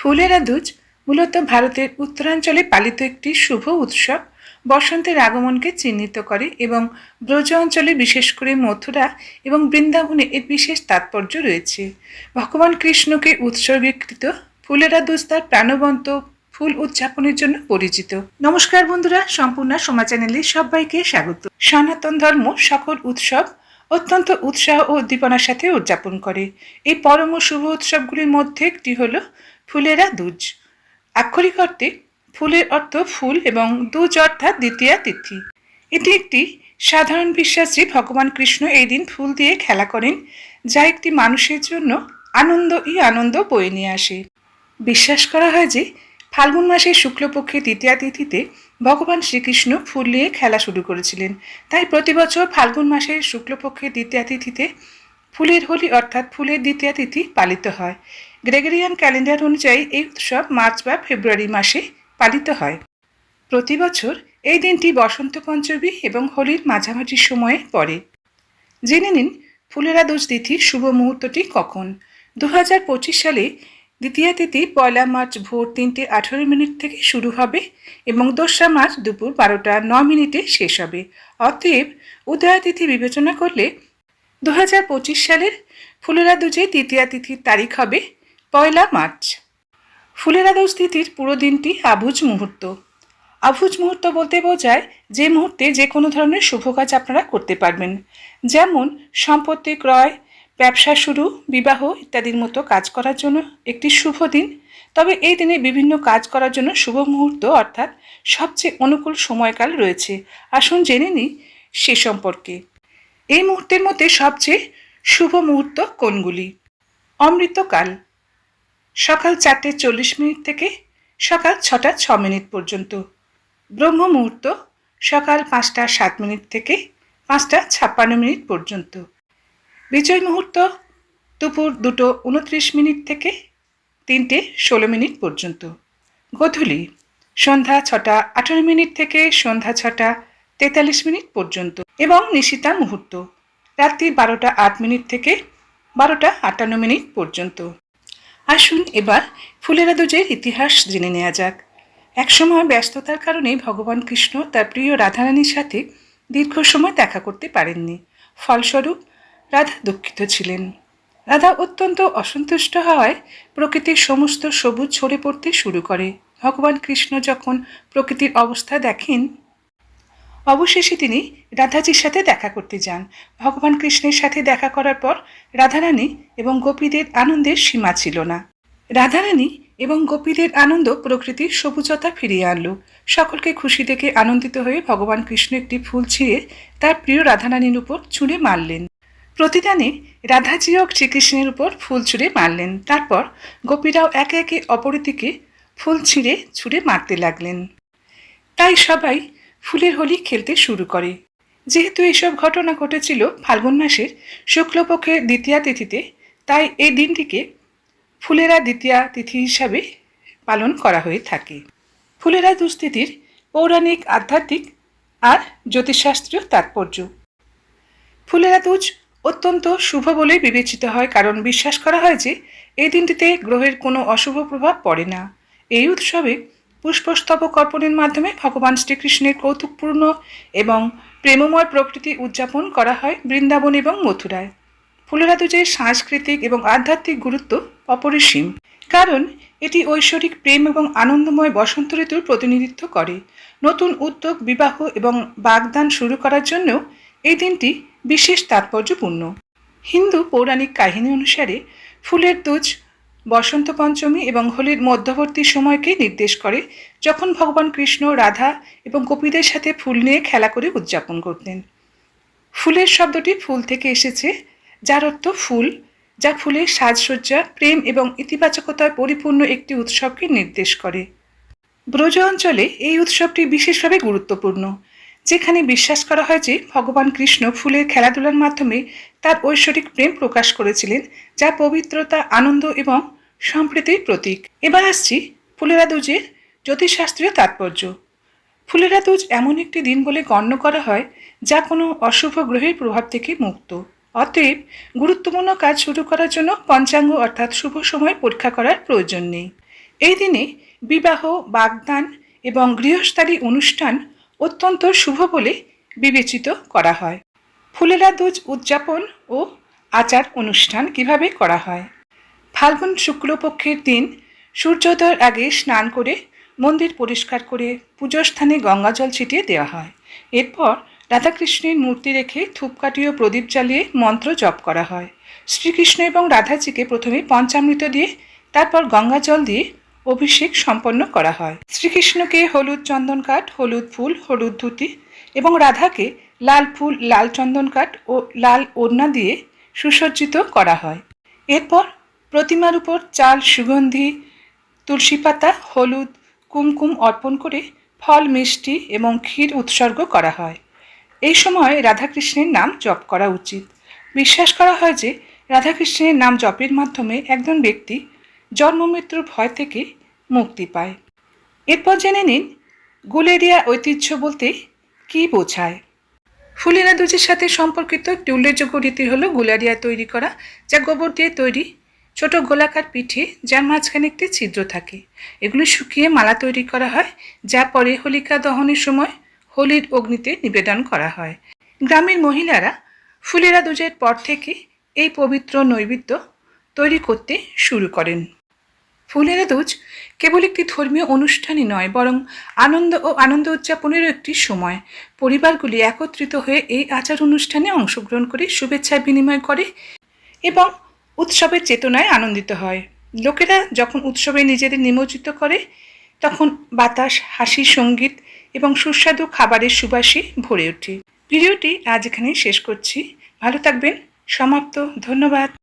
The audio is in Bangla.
ফুলেরা দুজ মূলত ভারতের উত্তরাঞ্চলে পালিত একটি শুভ উৎসব। বসন্তের আগমনকে চিহ্নিত করে এবং ব্রজ অঞ্চলে বিশেষ করে মথুরা এবং বৃন্দাবনে এর বিশেষ তাৎপর্য রয়েছে। ভগবান কৃষ্ণকে উৎসর্গীকৃত ফুলেরা দুজ তার প্রাণবন্ত ফুল উদযাপনের জন্য পরিচিত। নমস্কার বন্ধুরা, সম্পূর্ণ সমা চ্যানেলে সবাইকে স্বাগত। সনাতন ধর্ম সকল উৎসব অত্যন্ত উৎসাহ ও উদ্দীপনার সাথে উদযাপন করে। এই পরম শুভ উৎসবগুলির মধ্যে একটি হল ফুলেরা দুজ। আক্ষরিক অর্থে, ফুলের অর্থ ফুল এবং দুজ অর্থাৎ দ্বিতীয়া তিথি। এটি একটি সাধারণ বিশ্বাস যে ভগবান কৃষ্ণ এই দিন ফুল দিয়ে খেলা করেন, যা একটি মানুষের জন্য আনন্দ ই আনন্দ বয়ে নিয়ে আসে। বিশ্বাস করা হয় যে ফাল্গুন মাসের শুক্লপক্ষের তৃতীয়া তিথিতে ভগবান শ্রীকৃষ্ণ ফুল নিয়ে খেলা শুরু করেছিলেন। তাই প্রতি বছর ফাল্গুন মাসের শুক্লপক্ষের দ্বিতীয়া তিথিতে ফুলের হোলি অর্থাৎ ফুলের দ্বিতীয়া তিথি পালিত হয়। গ্রেগরিয়ান ক্যালেন্ডার অনুযায়ী এই উৎসব মার্চ বা ফেব্রুয়ারি মাসে পালিত হয়। প্রতি বছর এই দিনটি বসন্ত পঞ্চমী এবং হোলির মাঝামাঝি সময়ে পড়ে। জেনে নিন ফুলেরা দোষ তিথির শুভ মুহূর্তটি কখন? দু হাজার পঁচিশ সালে দ্বিতীয় তিথি পয়লা মার্চ ভোর তিনটে আঠেরো মিনিট থেকে শুরু হবে এবং দোসরা মার্চ দুপুর বারোটা ন মিনিটে শেষ হবে। অতএব উদয়া তিথি বিবেচনা করলে দু হাজার পঁচিশ সালের ফুলেরা দুজে তৃতীয়া তিথির তারিখ হবে পয়লা মার্চ। ফুলেরা দোষ তিথির পুরো দিনটি আবুজ মুহূর্ত। আবুজ মুহূর্ত বলতে বোঝায় যে মুহূর্তে যে কোনো ধরনের শুভ কাজ আপনারা করতে পারবেন। যেমন সম্পত্তি ক্রয়, ব্যবসা শুরু, বিবাহ ইত্যাদির মতো কাজ করার জন্য একটি শুভ দিন। তবে এই দিনে বিভিন্ন কাজ করার জন্য শুভ মুহূর্ত অর্থাৎ সবচেয়ে অনুকূল সময়কাল রয়েছে। আসুন জেনে নিই সে সম্পর্কে। এই মুহূর্তের মধ্যে সবচেয়ে শুভ মুহূর্ত কোনগুলি? অমৃতকাল। সকাল চারটে চল্লিশ মিনিট থেকে সকাল ছটা ছ মিনিট পর্যন্ত। ব্রহ্ম মুহূর্ত সকাল পাঁচটা সাত মিনিট থেকে পাঁচটা ছাপ্পান্ন মিনিট পর্যন্ত। বিজয় মুহূর্ত দুপুর দুটো উনত্রিশ মিনিট থেকে তিনটে ষোলো মিনিট পর্যন্ত। গোধূলি সন্ধ্যা ছটা আঠারো মিনিট থেকে সন্ধ্যা ছটা তেতাল্লিশ মিনিট পর্যন্ত এবং নিশিতা মুহূর্ত। রাত্রি বারোটা আট মিনিট থেকে বারোটা আটান্ন মিনিট পর্যন্ত। আসুন এবার ফুলেরা দুজের ইতিহাস জেনে নেওয়া যাক। একসময় ব্যস্ততার কারণে ভগবান কৃষ্ণ তার প্রিয় রাধারানীর সাথে দীর্ঘ সময় দেখা করতে পারেননি। ফলস্বরূপ রাধা দুঃখিত ছিলেন। রাধা অত্যন্ত অসন্তুষ্ট হওয়ায় প্রকৃতির সমস্ত সবুজ ছড়ে পড়তে শুরু করে। ভগবান কৃষ্ণ যখন প্রকৃতির অবস্থা দেখেন অবশেষে তিনি রাধাজির সাথে দেখা করতে যান। ভগবান কৃষ্ণের সাথে দেখা করার পর রাধারানী এবং গোপীদের আনন্দের সীমা ছিল না। রাধারানী এবং গোপীদের আনন্দ প্রকৃতির সবুজতা ফিরিয়ে আনল। সকলকে খুশি দেখে আনন্দিত হয়ে ভগবান কৃষ্ণ একটি ফুল ছিঁড়ে তার প্রিয় রাধারানীর উপর ছুঁড়ে মারলেন। প্রতিদানে রাধাজিও শ্রীকৃষ্ণের উপর ফুল ছুঁড়ে মারলেন। তারপর গোপীরাও একে একে অপরদিকে ফুল ছিঁড়ে ছুঁড়ে মারতে লাগলেন। তাই সবাই ফুলের হোলি খেলতে শুরু করে। যেহেতু এসব ঘটনা ঘটেছিল ফাল্গুন মাসের শুক্লপক্ষের দ্বিতীয়া তিথিতে, তাই এই দিনটিকে ফুলেরা দ্বিতীয়া তিথি হিসাবে পালন করা হয়ে থাকে। ফুলেরা দুস্থিতির পৌরাণিক, আধ্যাত্মিক আর জ্যোতিষশাস্ত্রীয় তাৎপর্য। ফুলেরা তুজ অত্যন্ত শুভ বলে বিবেচিত হয়, কারণ বিশ্বাস করা হয় যে এই দিনটিতে গ্রহের কোনো অশুভ প্রভাব পড়ে না। এই উৎসবে পুষ্পস্তবক অর্পণের মাধ্যমে ভগবান শ্রীকৃষ্ণের কৌতুকপূর্ণ এবং প্রেমময় প্রকৃতি উদযাপন করা হয় বৃন্দাবন এবং মথুরায়। ফুলেরা দুজের সাংস্কৃতিক এবং আধ্যাত্মিক গুরুত্ব অপরিসীম, কারণ এটি ঐশ্বরিক প্রেম এবং আনন্দময় বসন্ত ঋতুর প্রতিনিধিত্ব করে। নতুন উদ্যোগ, বিবাহ এবং বাগদান শুরু করার জন্যও এই দিনটি বিশেষ তাৎপর্যপূর্ণ। হিন্দু পৌরাণিক কাহিনী অনুসারে ফুলের দুজ বসন্ত পঞ্চমী এবং হোলির মধ্যবর্তী সময়কে নির্দেশ করে, যখন ভগবান কৃষ্ণ, রাধা এবং গোপীদের সাথে ফুল নিয়ে খেলা করে উদযাপন করতেন। ফুলের শব্দটি ফুল থেকে এসেছে, যার অর্থ ফুল, যা ফুলের সাজসজ্জা, প্রেম এবং ইতিবাচকতায় পরিপূর্ণ একটি উৎসবকে নির্দেশ করে। ব্রজ অঞ্চলে এই উৎসবটি বিশেষভাবে গুরুত্বপূর্ণ। যেখানে বিশ্বাস করা হয় যে ভগবান কৃষ্ণ ফুলের খেলাধুলার মাধ্যমে তার ঐশ্বরিক প্রেম প্রকাশ করেছিলেন, যা পবিত্রতা, আনন্দ এবং সম্প্রীতির প্রতীক। এবার আসছি ফুলেরা দুজের জ্যোতিষশাস্ত্রীয় তাৎপর্য। ফুলেরা দুজ এমন একটি দিন বলে গণ্য করা হয়, যা কোনো অশুভ গ্রহের প্রভাব থেকে মুক্ত। অতএব গুরুত্বপূর্ণ কাজ শুরু করার জন্য পঞ্চাঙ্গ অর্থাৎ শুভ সময় পরীক্ষা করার প্রয়োজন নেই। এই দিনে বিবাহ, বাগদান এবং গৃহস্থালী অনুষ্ঠান অত্যন্ত শুভ বলে বিবেচিত করা হয়। ফুলেরা দুজ উদযাপন ও আচার অনুষ্ঠান কীভাবে করা হয়? ফাল্গুন শুক্লপক্ষের দিন সূর্যোদয়ের আগে স্নান করে মন্দির পরিষ্কার করে পুজোর স্থানে গঙ্গাজল ছিটিয়ে দেওয়া হয়। এরপর রাধাকৃষ্ণের মূর্তি রেখে ধূপকাঠি ও প্রদীপ জ্বালিয়ে মন্ত্র জপ করা হয়। শ্রীকৃষ্ণ এবং রাধাজিকে প্রথমে পঞ্চামৃত দিয়ে, তারপর গঙ্গা জল দিয়ে অভিষেক সম্পন্ন করা হয়। শ্রীকৃষ্ণকে হলুদ চন্দন কাঠ, হলুদ ফুল, হলুদ ধুতি এবং রাধাকে লাল ফুল, লাল চন্দন কাঠ ও লাল ওড়না দিয়ে সুসজ্জিত করা হয়। এরপর প্রতিমার উপর চাল, সুগন্ধি, তুলসী পাতা, হলুদ, কুমকুম অর্পণ করে ফল, মিষ্টি এবং ক্ষীর উৎসর্গ করা হয়। এই সময় রাধাকৃষ্ণের নাম জপ করা উচিত। বিশ্বাস করা হয় যে রাধাকৃষ্ণের নাম জপের মাধ্যমে একজন ব্যক্তি জন্মমৃত্যুর ভয় থেকে মুক্তি পায়। এরপর জেনে নিন, গুলেরিয়া ঐতিহ্য বলতে কী বোঝায়। ফুলেরা দুজের সাথে সম্পর্কিত একটি উল্লেখযোগ্য রীতি হলো গুলারিয়া তৈরি করা, যা গোবর দিয়ে তৈরি ছোট গোলাকার পিঠে, যার মাঝখানে একটি ছিদ্র থাকে। এগুলো শুকিয়ে মালা তৈরি করা হয়, যা পরে হোলিকা দহনের সময় হোলির অগ্নিতে নিবেদন করা হয়। গ্রামের মহিলারা ফুলেরা দুজের পর থেকে এই পবিত্র নৈবেদ্য তৈরি করতে শুরু করেন। ফুলেরা দুজ কেবল একটি ধর্মীয় অনুষ্ঠানই নয়, বরং আনন্দ ও আনন্দ উদযাপনেরও একটি সময়। পরিবারগুলি একত্রিত হয়ে এই আচার অনুষ্ঠানে অংশগ্রহণ করে শুভেচ্ছা বিনিময় করে এবং উৎসবের চেতনায় আনন্দিত হয়। লোকেরা যখন উৎসবে নিজেদের নিমজ্জিত করে, তখন বাতাস, হাসি, সংগীত এবং সুস্বাদু খাবারের সুবাসে ভরে ওঠে। ভিডিওটি আজ এখানেই শেষ করছি। ভালো থাকবেন। সমাপ্ত। ধন্যবাদ।